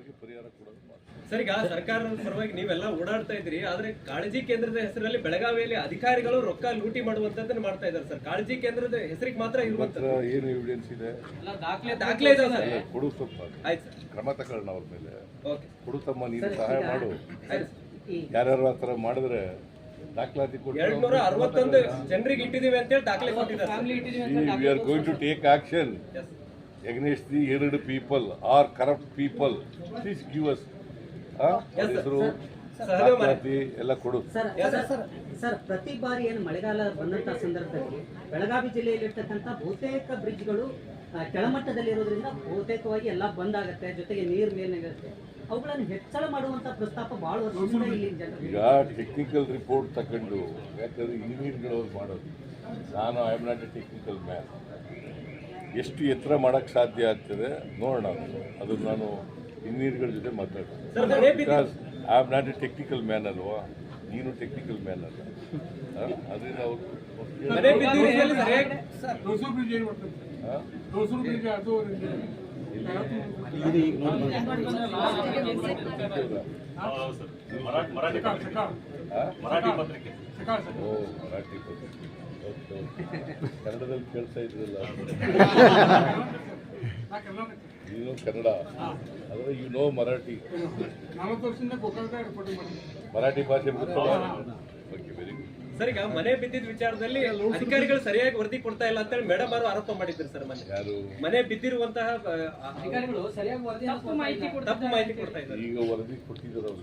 ಅವ್ರಿಗೆ ಪರಿಹಾರ ಕೊಡೋದು ಮಾಡ್ತೀವಿ. ಸರ್ ಈಗ ಸರ್ಕಾರದ ಪರವಾಗಿ ನೀವೆಲ್ಲ ಓಡಾಡ್ತಾ ಇದ್ರಿ ಆದ್ರೆ ಕಾಳಜಿ ಕೇಂದ್ರದ ಹೆಸರಲ್ಲಿ ಬೆಳಗಾವಿಯಲ್ಲಿ ಅಧಿಕಾರಿಗಳು ರೊಕ್ಕ ಲೂಟಿ ಮಾಡುವಂತದ್ದನ್ನ ಮಾಡ್ತಾ ಇದ್ದಾರೆ ಸರ್. ಕಾಳಜಿ ಕೇಂದ್ರದ ಹೆಸರಿಗೆ ಮಾತ್ರ ಇರುವಂತ ಏನು ಎವಿಡೆನ್ಸ್ ಇದೆ? ದಾಖಲೆ ದಾಖಲೆ ಇದೆ ಸರ್. ಕೊಡು ಸ್ವಲ್ಪ. ಕ್ರಮ ತಗೊಳ್ಳೋಣ ಅವ್ರ ಮೇಲೆ. ಕೊಡು ತಮ್ಮ ನೀನು ಸಹಾಯ ಮಾಡು. ಆಯ್ತು ಯಾರ್ಯಾರು ಆ ಥರ ಮಾಡಿದ್ರೆ ದಾಖಲಾತಿ ಕೊಟ್ಟು ಜನರಿಗೆ ಇಟ್ಟಿದೀವಿ ಅಂತೇಳಿ ದಾಖಲೆ ಕೊಟ್ಟಿದ್ದಾರೆ we are going to take action against the ಎರಡು people are corrupt people please give us ಹೆಸರು ದಾಖಲಾತಿ ಎಲ್ಲ ಕೊಡು. ಸರ್ ಸರ್, ಸರ್ ಪ್ರತಿ ಬಾರಿ ಏನು ಮಳೆಗಾಲ ಬಂದಂತ ಸಂದರ್ಭದಲ್ಲಿ ಬೆಳಗಾವಿ ಜಿಲ್ಲೆಯಲ್ಲಿರ್ತಕ್ಕಂಥ ಬಹುತೇಕ ಬ್ರಿಡ್ಜ್ಗಳು ಕೆಳಮಟ್ಟದಲ್ಲಿರೋದ್ರಿಂದ ಬಹುತೇಕವಾಗಿ ಎಲ್ಲ ಬಂದಾಗತ್ತೆ ಜೊತೆಗೆ ನೀರು ಮೇಲಿರುತ್ತೆ ಅವುಗಳನ್ನು ಹೆಚ್ಚಳ ಮಾಡುವಂತ ಪ್ರಸ್ತಾಪ ಬಹಳ ವರ್ಷದಿಂದ ಇಲ್ಲಿ ಜನರು ಈಗ ಟೆಕ್ನಿಕಲ್ ರಿಪೋರ್ಟ್ ತಗೊಂಡು ಯಾಕಂದ್ರೆ ಇಂಜಿನಿಯರ್ಗಳು ಅವ್ರು ಮಾಡೋದು. ನಾನು I am not a technical man ಎಷ್ಟು ಎತ್ತರ ಮಾಡೋಕ್ಕೆ ಸಾಧ್ಯ ಆಗ್ತದೆ ನೋಡೋಣ ಅದು ನಾನು ಇಂಜಿನಿಯರ್ಗಳ ಜೊತೆ ಮಾತಾಡ್ತೀನಿ. Because I am not a technical man ಅಲ್ವಾ? ನೀನು ಟೆಕ್ನಿಕಲ್ ಮ್ಯಾನ್ ಅಲ್ಲ? ಅದರಿಂದ ಅವರು ಮರಾಠಿ ಪತ್ರಿಕೆ. ಸಕಾಲ್ ಸರ್. ಓ ಮರಾಠಿ ಪತ್ರಿಕೆ. ಕನ್ನಡದಲ್ಲಿ ಕೇಳ್ತಾ ಇದ್ರಲ್ಲ. ನಾ ನೀನು ಕನ್ನಡ. ಆದರೆ ಯು ನೋ ಮರಾಠಿ. ಮರಾಠಿ ಭಾಷೆ ಓಕೆ ವೆರಿ ಗುಡ್ ಸರ್ ಈಗ ಮನೆ ಬಿದ್ದಿದ್ದ ವಿಚಾರದಲ್ಲಿ ಅಧಿಕಾರಿಗಳು ಸರಿಯಾಗಿ ವರದಿ ಕೊಡ್ತಾ ಇಲ್ಲ ಅಂತೇಳಿ ಮೇಡಮ್ ಅವರು ಆರೋಪ ಮಾಡಿದ್ರು ಸರ್ ಮನೆ ಯಾರು? ಮನೆ ಬಿದ್ದಿರುವಂತಹ ಅಧಿಕಾರಿಗಳು ಸರಿಯಾಗಿ ವರದಿ ತಪ್ಪು ಮಾಹಿತಿ ಕೊಡ್ತಾ ಇದ್ದಾರೆ. ಈಗ ವರದಿ ಕೊಟ್ಟಿದ್ದಾರೆ ಅವರು.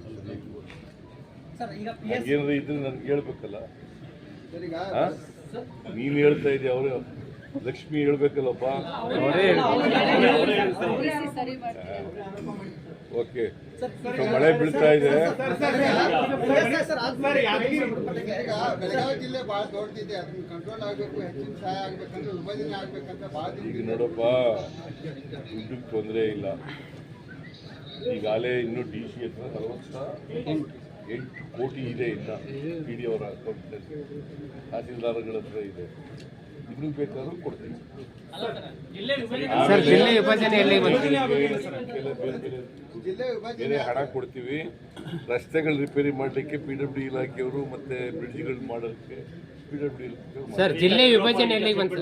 ಸರ್ ಈಗ ಏನಾರ ಇದ್ರೆ ನನಗೆ ಹೇಳ್ಬೇಕಲ್ಲ? ನೀನ್ ಹೇಳ್ತಾ ಇದ್ದೀಯ ಅವರು ಲಕ್ಷ್ಮಿ ಹೇಳ್ಬೇಕಲ್ಲಪ್ಪ ಓಕೆ ಮಳೆ ಬೀಳ್ತಾ ಇದೆ ಈಗ ಬೆಳಗಾವಿ ಜಿಲ್ಲೆ ಬಹಳ ದೊಡ್ಡದಿದೆ ಅದನ್ನ ಕಂಟ್ರೋಲ್ ಆಗಬೇಕು ಹೆಚ್ಚಿನ ಸಹಾಯ ಆಗ್ಬೇಕಂದ್ರೆ ವಿಭಜನೆ ಆಗ್ಬೇಕಂತ ಬಹಳ ಈಗ ನೋಡಪ್ಪ ದುಡ್ಡಿಗೆ ತೊಂದರೆ ಇಲ್ಲ ಈಗಾಗಲೇ ಇನ್ನು ಡಿ ಸಿ ಹತ್ರ ನಲವತ್ತ ಎಂಟು ಕೋಟಿ ಇದೆ ಇಲ್ಲ ಪಿ ಡಿ ಅವರ ಅಕೌಂಟ್ನಲ್ಲಿ. ತಹಸೀಲ್ದಾರ್ಗಳ ಹತ್ರ ಇದೆ. ಇನ್ನೂ ಬೇಕಾದರೂ ಕೊಡ್ತೀವಿ ಬೇರೆ ವಿಭಜನೆ ಹಣ ಕೊಡ್ತೀವಿ. ರಸ್ತೆಗಳು ರಿಪೇರಿ ಮಾಡಲಿಕ್ಕೆ ಪಿ ಡಬ್ಲ್ಯೂ ಇಲಾಖೆಯವರು ಮತ್ತೆ ಬ್ರಿಡ್ಜ್ಗಳು ಮಾಡೋದಕ್ಕೆ ಪಿ ಡಬ್ಲ್ಯೂ ಸರ್ ಜಿಲ್ಲೆ ವಿಭಜನೆಯಲ್ಲಿ ಬಂತು?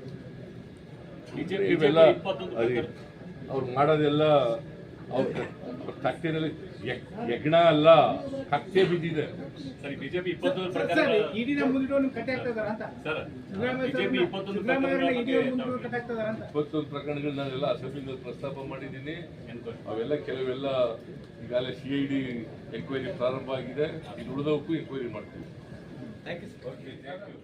ಇವೆಲ್ಲ ಅದೇ ಅವ್ರು ಮಾಡೋದೆಲ್ಲ ಅವ್ರ ತಟ್ಟೆನಲ್ಲಿ ಯಜ್ಞ ಅಲ್ಲ ಕತ್ತೆ ಬಿದ್ದಿದೆ. ಸರಿ ಬಿಜೆಪಿ ಇಪ್ಪತ್ತೊಂದು ಪ್ರಕಾರ ಇಡಿನ ಅಂತ. ಸರ್ ಬಿಜೆಪಿ ಇಪ್ಪತ್ತೊಂದು ಪ್ರಕರಣಗಳ ಪ್ರಕರಣಗಳನ್ನೆಲ್ಲ ಅಸೆಂಬ್ಲಿನಲ್ಲಿ ಪ್ರಸ್ತಾಪ ಮಾಡಿದ್ದೀನಿ. ಅವೆಲ್ಲ ಕೆಲವೆಲ್ಲ ಈಗಾಗಲೇ ಸಿ ಐ ಡಿ ಎಂಕ್ವೈರಿ ಪ್ರಾರಂಭ ಆಗಿದೆ. ಇದು ಉಳಿದವಕ್ಕೂ ಎಂಕ್ವೈರಿ ಮಾಡ್ತೀವಿ. Thank you sir okay thank you